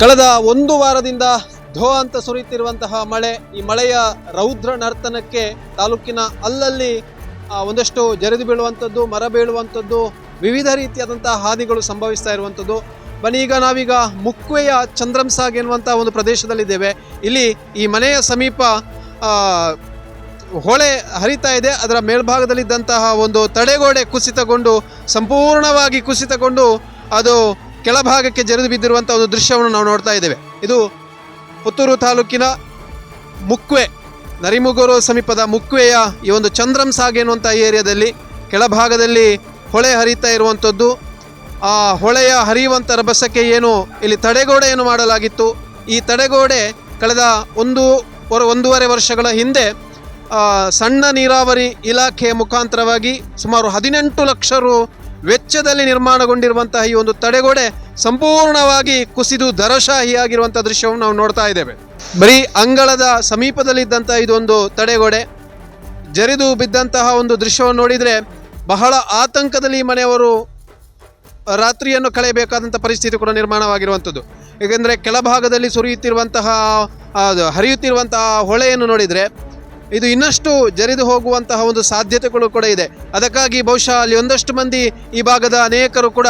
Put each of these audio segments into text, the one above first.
ಕಳೆದ ಒಂದು ವಾರದಿಂದ ಧೋ ಅಂತ ಸುರಿಯುತ್ತಿರುವಂತಹ ಮಳೆ, ಈ ಮಳೆಯ ರೌದ್ರ ನರ್ತನಕ್ಕೆ ತಾಲೂಕಿನ ಅಲ್ಲಲ್ಲಿ ಒಂದಷ್ಟು ಜರಿದು ಬೀಳುವಂಥದ್ದು, ಮರ ಬೀಳುವಂಥದ್ದು, ವಿವಿಧ ರೀತಿಯಾದಂತಹ ಹಾನಿಗಳು ಸಂಭವಿಸ್ತಾ ಇರುವಂಥದ್ದು. ಬನ್ನಿ, ಈಗ ನಾವೀಗ ಮುಕ್ವೆಯ ಚಂದ್ರಂಸಾಗ್ ಎನ್ನುವಂಥ ಒಂದು ಪ್ರದೇಶದಲ್ಲಿದ್ದೇವೆ. ಇಲ್ಲಿ ಈ ಮನೆಯ ಸಮೀಪ ಹೊಳೆ ಹರಿತಾ ಇದೆ. ಅದರ ಮೇಲ್ಭಾಗದಲ್ಲಿದ್ದಂತಹ ಒಂದು ತಡೆಗೋಡೆ ಕುಸಿತಗೊಂಡು, ಸಂಪೂರ್ಣವಾಗಿ ಕುಸಿತಗೊಂಡು, ಅದು ಕೆಳಭಾಗಕ್ಕೆ ಜರಿದು ಬಿದ್ದಿರುವಂಥ ಒಂದು ದೃಶ್ಯವನ್ನು ನಾವು ನೋಡ್ತಾ ಇದ್ದೇವೆ. ಇದು ಪುತ್ತೂರು ತಾಲೂಕಿನ ಮುಕ್ವೆ, ನರಿಮುಗೂರು ಸಮೀಪದ ಮುಕ್ವೆಯ ಈ ಒಂದು ಚಂದ್ರಂ ಸಾಗ್ ಎನ್ನುವಂಥ ಏರಿಯಾದಲ್ಲಿ ಕೆಳಭಾಗದಲ್ಲಿ ಹೊಳೆ ಹರಿತಾ ಇರುವಂಥದ್ದು ಆ ಹೊಳೆಯ ಹರಿಯುವಂಥ ರಭಸಕ್ಕೆ ಏನು ಇಲ್ಲಿ ತಡೆಗೋಡೆಯನ್ನು ಮಾಡಲಾಗಿತ್ತು. ಈ ತಡೆಗೋಡೆ ಕಳೆದ ಒಂದು ವರ- ಒಂದೂವರೆ ವರ್ಷಗಳ ಹಿಂದೆ ಸಣ್ಣ ನೀರಾವರಿ ಇಲಾಖೆಯ ಮುಖಾಂತರವಾಗಿ ಸುಮಾರು ಹದಿನೆಂಟು ಲಕ್ಷ ರು ವೆಚ್ಚದಲ್ಲಿ ನಿರ್ಮಾಣಗೊಂಡಿರುವಂತಹ ಈ ಒಂದು ತಡೆಗೋಡೆ ಸಂಪೂರ್ಣವಾಗಿ ಕುಸಿದು ದರಶಾಹಿಯಾಗಿರುವಂಥ ದೃಶ್ಯವನ್ನು ನಾವು ನೋಡ್ತಾ ಇದ್ದೇವೆ. ಬರೀ ಅಂಗಳದ ಸಮೀಪದಲ್ಲಿದ್ದಂತಹ ಇದೊಂದು ತಡೆಗೋಡೆ. ಜರಿದು ಬಿದ್ದಂತಹ ಒಂದು ದೃಶ್ಯವನ್ನು ನೋಡಿದರೆ ಬಹಳ ಆತಂಕದಲ್ಲಿ ಮನೆಯವರು ರಾತ್ರಿಯನ್ನು ಕಳೆಯಬೇಕಾದಂಥ ಪರಿಸ್ಥಿತಿ ಕೂಡ ನಿರ್ಮಾಣವಾಗಿರುವಂಥದ್ದು. ಏಕೆಂದರೆ ಕೆಳಭಾಗದಲ್ಲಿ ಸುರಿಯುತ್ತಿರುವಂತಹ ಹರಿಯುತ್ತಿರುವಂತಹ ಹೊಳೆಯನ್ನು ನೋಡಿದರೆ ಇದು ಇನ್ನಷ್ಟು ಜರಿದು ಹೋಗುವಂತಹ ಒಂದು ಸಾಧ್ಯತೆಗಳು ಕೂಡ ಇದೆ. ಅದಕ್ಕಾಗಿ ಬಹುಶಃ ಅಲ್ಲಿ ಒಂದಷ್ಟು ಮಂದಿ ಈ ಭಾಗದ ಅನೇಕರು ಕೂಡ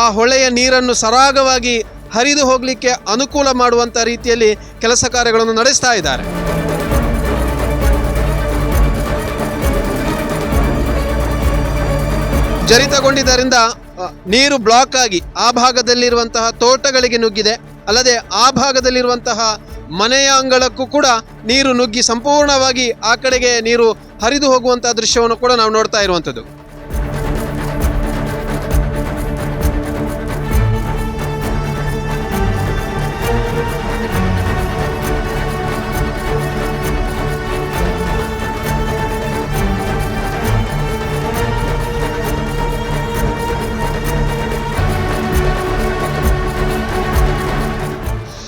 ಆ ಹೊಳೆಯ ನೀರನ್ನು ಸರಾಗವಾಗಿ ಹರಿದು ಹೋಗಲಿಕ್ಕೆ ಅನುಕೂಲ ಮಾಡುವಂಥ ರೀತಿಯಲ್ಲಿ ಕೆಲಸ ಕಾರ್ಯಗಳನ್ನು ನಡೆಸ್ತಾ ಇದ್ದಾರೆ. ಜರಿತಗೊಂಡಿದ್ದರಿಂದ ನೀರು ಬ್ಲಾಕ್ ಆಗಿ ಆ ಭಾಗದಲ್ಲಿರುವಂತಹ ತೋಟಗಳಿಗೆ ನುಗ್ಗಿದೆ. ಅಲ್ಲದೆ ಆ ಭಾಗದಲ್ಲಿರುವಂತಹ ಮನೆಯ ಅಂಗಳಕ್ಕೂ ಕೂಡ ನೀರು ನುಗ್ಗಿ ಸಂಪೂರ್ಣವಾಗಿ ಆ ಕಡೆಗೆ ನೀರು ಹರಿದು ಹೋಗುವಂತಹ ದೃಶ್ಯವನ್ನು ಕೂಡ ನಾವು ನೋಡ್ತಾ ಇರುವಂಥದ್ದು.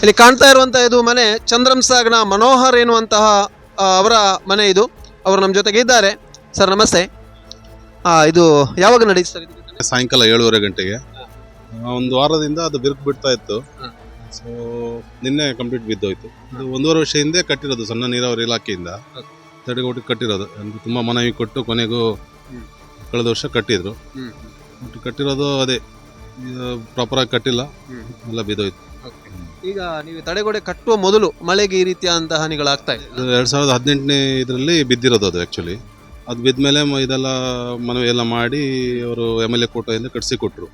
ಇಲ್ಲಿ ಕಾಣ್ತಾ ಇರುವಂತಹ ಇದು ಮನೆ ಚಂದ್ರಂಸಾಗ್ನ ಮನೋಹರ್ ಎನ್ನುವಂತಹ ಅವರ ಮನೆ ಇದು. ಅವರು ನಮ್ಮ ಜೊತೆಗೆ ಇದ್ದಾರೆ. ಸರ್ ನಮಸ್ತೆ. ಇದು ಯಾವಾಗ ನಡೆಯುತ್ತೆ ಸರ್ ಇದು? ಸಾಯಂಕಾಲ ಏಳುವರೆ ಗಂಟೆಗೆ. ಒಂದು ವಾರದಿಂದ ಅದು ಬಿರುಕು ಬಿಡ್ತಾ ಇತ್ತು. ಸೊ ನಿನ್ನೆ ಕಂಪ್ಲೀಟ್ ಬಿದ್ದೋಯ್ತು. ಇದು ಒಂದೂವರೆ ವರ್ಷ ಹಿಂದೆ ಕಟ್ಟಿರೋದು ಸಣ್ಣ ನೀರಾವರಿ ಇಲಾಖೆಯಿಂದ. ತಡೆಗೋಟಿ ಕಟ್ಟಿರೋದು. ಅಂದ್ರೆ ತುಂಬ ಮನವಿ ಕೊಟ್ಟು ಕೊನೆಗೂ ಕಳೆದ ವರ್ಷ ಕಟ್ಟಿದ್ರು. ಕಟ್ಟಿರೋದು ಅದೇ. ಪ್ರಾಪರ್ ಆಗಿ ಕಟ್ಟಿಲ್ಲ. ಎಲ್ಲ ಬಿದ್ದೋಯ್ತು. ಈಗ ನೀವು ತಡೆಗೋಡೆ ಕಟ್ಟುವ ಮೊದಲು ಮಳೆಗೆ ಈ ರೀತಿಯಾದಂತಹ ಹಾನಿಗಳಾಗ್ತಾ ಇದೆ. ಎರಡು ಸಾವಿರದ ಹದಿನೆಂಟನೇ ಇದರಲ್ಲಿ ಬಿದ್ದಿರೋದು ಅದು ಆ್ಯಕ್ಚುಲಿ ಅದು ಬಿದ್ದ ಮೇಲೆ ಇದೆಲ್ಲ ಮನವಿ ಎಲ್ಲ ಮಾಡಿ ಅವರು ಎಂ ಎಲ್ ಎ ಕೋಟೆಯಿಂದ ಕಟ್ಸಿ ಕೊಟ್ಟರು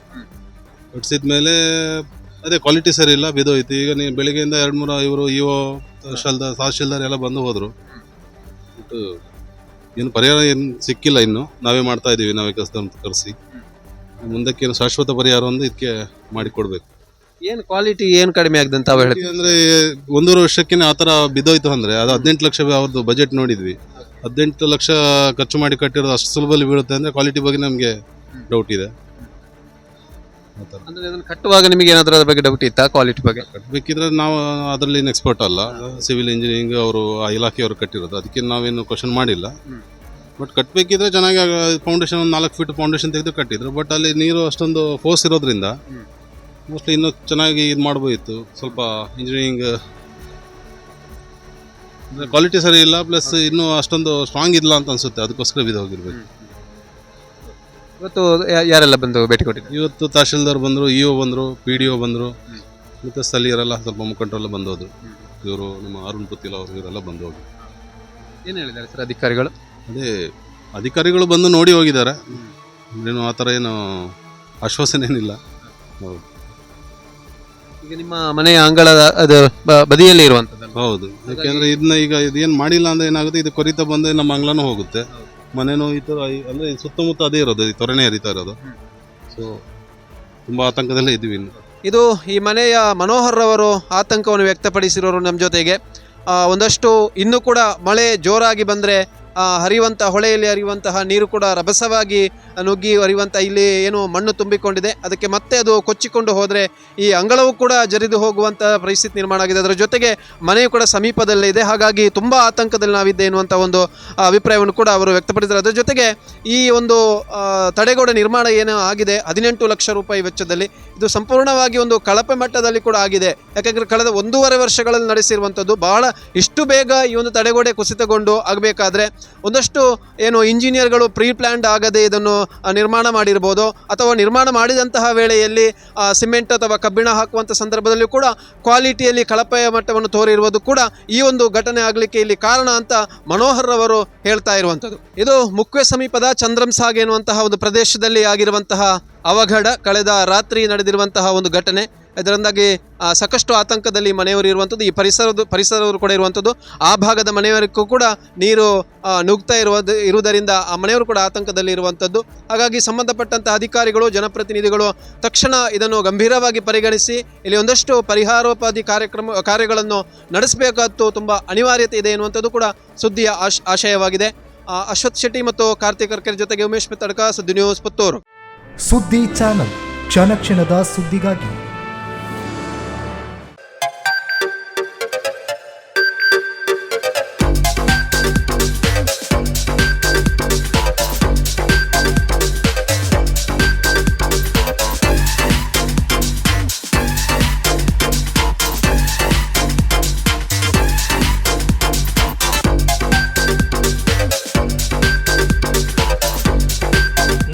ಕಟ್ಸಿದ ಮೇಲೆ ಅದೇ ಕ್ವಾಲಿಟಿ ಸರಿ ಇಲ್ಲ ಬಿದ್ದೋಯ್ತು. ಈಗ ನೀವು ಬೆಳಿಗ್ಗೆಯಿಂದ ಎರಡು ಮೂರು ಇವರು ಇವೋ ತಹಶೀಲ್ದಾರ್ ತಹಶೀಲ್ದಾರ್ ಎಲ್ಲ ಬಂದು ಹೋದರು. ಬಟ್ ಏನು ಪರಿಹಾರ ಏನು ಸಿಕ್ಕಿಲ್ಲ ಇನ್ನು. ನಾವೇ ಮಾಡ್ತಾ ಇದ್ದೀವಿ ನಾವೇ ಕೆಲಸದವ್ರನ್ನ ಕರೆಸಿ. ಮುಂದಕ್ಕೆ ಏನು ಶಾಶ್ವತ ಪರಿಹಾರ ಒಂದು ಇದಕ್ಕೆ ಮಾಡಿ ಕೊಡ್ಬೇಕು ಏನು ಕ್ವಾಲಿಟಿ ಏನು ಕಡಿಮೆ ಆಗಿದೆ ಅಂತ ಹೇಳಿ ಅಂದರೆ ಒಂದೂವರೆ ವರ್ಷಕ್ಕೆ ಆ ತರ ಬಿದ್ದೋಯ್ತು ಅಂದ್ರೆ ಅದು ಹದಿನೆಂಟು ಲಕ್ಷ ಅವ್ರದ್ದು ಬಜೆಟ್ ನೋಡಿದ್ವಿ. ಹದಿನೆಂಟು ಲಕ್ಷ ಖರ್ಚು ಮಾಡಿ ಕಟ್ಟಿರೋದು ಅಷ್ಟು ಸುಲಭದಲ್ಲಿ ಬೀಳುತ್ತೆ ಅಂದ್ರೆ ಕ್ವಾಲಿಟಿ ಬಗ್ಗೆ ನಮಗೆ ಡೌಟ್ ಇದೆ. ಥರ. ಅಂದ್ರೆ ಅದನ್ನು ಕಟ್ಟುವಾಗ ನಿಮಗೆ ಏನಾದರೂ ಅದ್ರ ಬಗ್ಗೆ ಡೌಟ್ ಇತ್ತಾ ಕ್ವಾಲಿಟಿ ಬಗ್ಗೆ? ಕಟ್ಟಬೇಕಿದ್ರೆ ನಾವು ಅದರಲ್ಲಿ ಎಕ್ಸ್ಪರ್ಟ್ ಅಲ್ಲ. ಸಿವಿಲ್ ಇಂಜಿನಿಯರಿಂಗ್ ಅವರು ಆ ಇಲಾಖೆಯವರು ಕಟ್ಟಿರೋದು. ಅದಕ್ಕೆ ನಾವೇನು ಕ್ವಶನ್ ಮಾಡಿಲ್ಲ. ಬಟ್ ಕಟ್ಟಬೇಕಿದ್ರೆ ಚೆನ್ನಾಗಿ ಫೌಂಡೇಶನ್ ಒಂದು ನಾಲ್ಕು ಫೀಟ್ ಫೌಂಡೇಶನ್ ತೆಗೆದು ಕಟ್ಟಿದ್ರು. ಬಟ್ ಅಲ್ಲಿ ನೀರು ಅಷ್ಟೊಂದು ಫೋರ್ಸ್ ಇರೋದ್ರಿಂದ. ಮೋಸ್ಟ್ಲಿ ಇನ್ನೂ ಚೆನ್ನಾಗಿ ಇದು ಮಾಡ್ಬೋದಿತ್ತು. ಸ್ವಲ್ಪ ಇಂಜಿನಿಯರಿಂಗ್ ಕ್ವಾಲಿಟಿ ಸರಿ ಇಲ್ಲ ಪ್ಲಸ್ ಇನ್ನೂ ಅಷ್ಟೊಂದು ಸ್ಟ್ರಾಂಗ್ ಇಲ್ಲ ಅಂತ ಅನ್ಸುತ್ತೆ. ಅದಕ್ಕೋಸ್ಕರ ಇದು ಹೋಗಿರ್ಬೇಕು. ಇವತ್ತು ಯಾರೆಲ್ಲ ಬಂದು ಭೇಟಿ ಕೊಟ್ಟಿದ್ರು ಇವತ್ತು ತಹಶೀಲ್ದಾರ್ ಬಂದರು ಇ ಒ ಬಂದರು ಪಿ ಡಿ ಒ ಬಂದರು ಮತ್ತು ಸ್ಥಳೀಯರೆಲ್ಲ ಸ್ವಲ್ಪ ಮುಖಂಡರೆಲ್ಲ ಬಂದು ಹೋದ್ರು ಇವರು ನಮ್ಮ ಅರುಣ್ ಪುತ್ತಿಲ್ ಅವರು ಇವರೆಲ್ಲ ಬಂದು ಹೋಗಿ ಏನು ಹೇಳಿದ್ದಾರೆ ಸರ್ ಅಧಿಕಾರಿಗಳು? ಅದೇ ಅಧಿಕಾರಿಗಳು ಬಂದು ನೋಡಿ ಹೋಗಿದ್ದಾರೆ. ಏನು ಆ ಥರ ಏನು ಆಶ್ವಾಸನೆ ಏನಿಲ್ಲ ಹೌದು. ಈಗ ನಿಮ್ಮ ಮನೆಯ ಅಂಗಳದ ಅದು ಬ- ಬದಿಯಲ್ಲಿ ಇರುವಂಥದ್ದು ಹೌದು. ಯಾಕೆಂದ್ರೆ ಇದನ್ನ ಈಗ ಇದೇನು ಮಾಡಿಲ್ಲ ಅಂದ್ರೆ ಏನಾಗುತ್ತೆ? ಇದು ಕೊರಿತಾ ಬಂದ್ರೆ ನಮ್ಮ ಅಂಗ್ಲನೂ ಹೋಗುತ್ತೆ. ಮನೆನೂ ಈ ಥರ ಈ- ಅಂದ್ರೆ ಈ ಸುತ್ತಮುತ್ತ ಅದೇ ಇರೋದು ಈ ತೊರೆನೇ ಹರಿತಾ ಇರೋದು. ಸೊ ತುಂಬಾ ಆತಂಕದಲ್ಲೇ ಇದ್ವಿ ಇನ್ನು. ಇದು ಈ ಮನೆಯ ಮನೋಹರ್ ಅವರು ಆತಂಕವನ್ನು ವ್ಯಕ್ತಪಡಿಸಿರೋರು ನಮ್ಮ ಜೊತೆಗೆ. ಆ, ಒಂದಷ್ಟು ಇನ್ನೂ ಕೂಡ ಮಳೆ ಜೋರಾಗಿ ಬಂದರೆ ಹರಿಯುವಂಥ ಹೊಳೆಯಲ್ಲಿ ಹರಿಯುವಂತಹ ನೀರು ಕೂಡ ರಭಸವಾಗಿ ನುಗ್ಗಿ ಹರಿಯುವಂಥ ಇಲ್ಲಿ ಏನು ಮಣ್ಣು ತುಂಬಿಕೊಂಡಿದೆ. ಅದಕ್ಕೆ ಮತ್ತೆ ಅದು ಕೊಚ್ಚಿಕೊಂಡು ಹೋದರೆ ಈ ಅಂಗಳವು ಕೂಡ ಜರಿದು ಹೋಗುವಂಥ ಪರಿಸ್ಥಿತಿ ನಿರ್ಮಾಣ ಆಗಿದೆ. ಅದರ ಜೊತೆಗೆ ಮನೆಯು ಕೂಡ ಸಮೀಪದಲ್ಲೇ ಇದೆ. ಹಾಗಾಗಿ ತುಂಬ ಆತಂಕದಲ್ಲಿ ನಾವಿದ್ದೆ ಎನ್ನುವಂಥ ಒಂದು ಅಭಿಪ್ರಾಯವನ್ನು ಕೂಡ ಅವರು ವ್ಯಕ್ತಪಡಿಸಿದರು ಅದರ ಜೊತೆಗೆ ಈ ಒಂದು ತಡೆಗೋಡೆ ನಿರ್ಮಾಣ ಏನು ಆಗಿದೆ? ಹದಿನೆಂಟು ಲಕ್ಷ ರೂಪಾಯಿ ವೆಚ್ಚದಲ್ಲಿ ಇದು ಸಂಪೂರ್ಣವಾಗಿ ಒಂದು ಕಳಪೆ ಮಟ್ಟದಲ್ಲಿ ಕೂಡ ಆಗಿದೆ. ಯಾಕೆಂದರೆ ಕಳೆದ ಒಂದೂವರೆ ವರ್ಷಗಳಲ್ಲಿ ನಡೆಸಿರುವಂಥದ್ದು ಬಹಳ ಇಷ್ಟು ಬೇಗ ಈ ಒಂದು ತಡೆಗೋಡೆ ಕುಸಿತಗೊಂಡು ಆಗಬೇಕಾದ್ರೆ ಒಂದಷ್ಟು ಏನು ಇಂಜಿನಿಯರ್ಗಳು ಪ್ರೀ ಪ್ಲ್ಯಾಂಡ್ ಆಗದೆ ಇದನ್ನು ನಿರ್ಮಾಣ ಮಾಡಿರ್ಬೋದು ಅಥವಾ ನಿರ್ಮಾಣ ಮಾಡಿದಂತಹ ವೇಳೆಯಲ್ಲಿ ಸಿಮೆಂಟ್ ಅಥವಾ ಕಬ್ಬಿಣ ಹಾಕುವಂಥ ಸಂದರ್ಭದಲ್ಲಿ ಕೂಡ ಕ್ವಾಲಿಟಿಯಲ್ಲಿ ಕಳಪೆಯ ಮಟ್ಟವನ್ನು ತೋರಿರುವುದು ಕೂಡ ಈ ಒಂದು ಘಟನೆ ಆಗಲಿಕ್ಕೆ ಇಲ್ಲಿ ಕಾರಣ ಅಂತ ಮನೋಹರ್ ಅವರು ಹೇಳ್ತಾ ಇರುವಂಥದ್ದು. ಇದು ಮುಕ್ವೆ ಸಮೀಪದ ಚಂದ್ರಂಸಾಗ್ ಎನ್ನುವಂತಹ ಒಂದು ಪ್ರದೇಶದಲ್ಲಿ ಆಗಿರುವಂತಹ ಅವಘಡ, ಕಳೆದ ರಾತ್ರಿ ನಡೆದಿರುವಂತಹ ಒಂದು ಘಟನೆ. ಇದರಿಂದಾಗಿ ಸಾಕಷ್ಟು ಆತಂಕದಲ್ಲಿ ಮನೆಯವರು ಇರುವಂಥದ್ದು ಈ ಪರಿಸರದ ಪರಿಸರವರು ಕೂಡ ಇರುವಂಥದ್ದು ಆ ಭಾಗದ ಮನೆಯವರಿಗೂ ಕೂಡ ನೀರು ನುಗ್ತಾ ಇರುವುದು ಇರುವುದರಿಂದ ಆ ಮನೆಯವರು ಕೂಡ ಆತಂಕದಲ್ಲಿ ಇರುವಂಥದ್ದು. ಹಾಗಾಗಿ ಸಂಬಂಧಪಟ್ಟಂಥ ಅಧಿಕಾರಿಗಳು ಜನಪ್ರತಿನಿಧಿಗಳು ತಕ್ಷಣ ಇದನ್ನು ಗಂಭೀರವಾಗಿ ಪರಿಗಣಿಸಿ ಇಲ್ಲಿ ಒಂದಷ್ಟು ಪರಿಹಾರೋಪಾಧಿ ಕಾರ್ಯಕ್ರಮ ಕಾರ್ಯಗಳನ್ನು ನಡೆಸಬೇಕಾದ್ದು ತುಂಬ ಅನಿವಾರ್ಯತೆ ಇದೆ ಎನ್ನುವಂಥದ್ದು ಕೂಡ ಸುದ್ದಿಯ ಆಶ್ ಆಶಯವಾಗಿದೆ. ಆ, ಅಶ್ವಥ್ ಶೆಟ್ಟಿ ಮತ್ತು ಕಾರ್ತಿಕ್ ಕರ್ಕರ್ ಜೊತೆಗೆ ಉಮೇಶ್ ಮಿತ್ತಡ್ಕ ಸುದ್ದಿ ನ್ಯೂಸ್ ಪುತ್ತೂರು. ಸುದ್ದಿ ಚಾನಲ್ ಕ್ಷಣ ಕ್ಷಣದ ಸುದ್ದಿಗಾಗಿ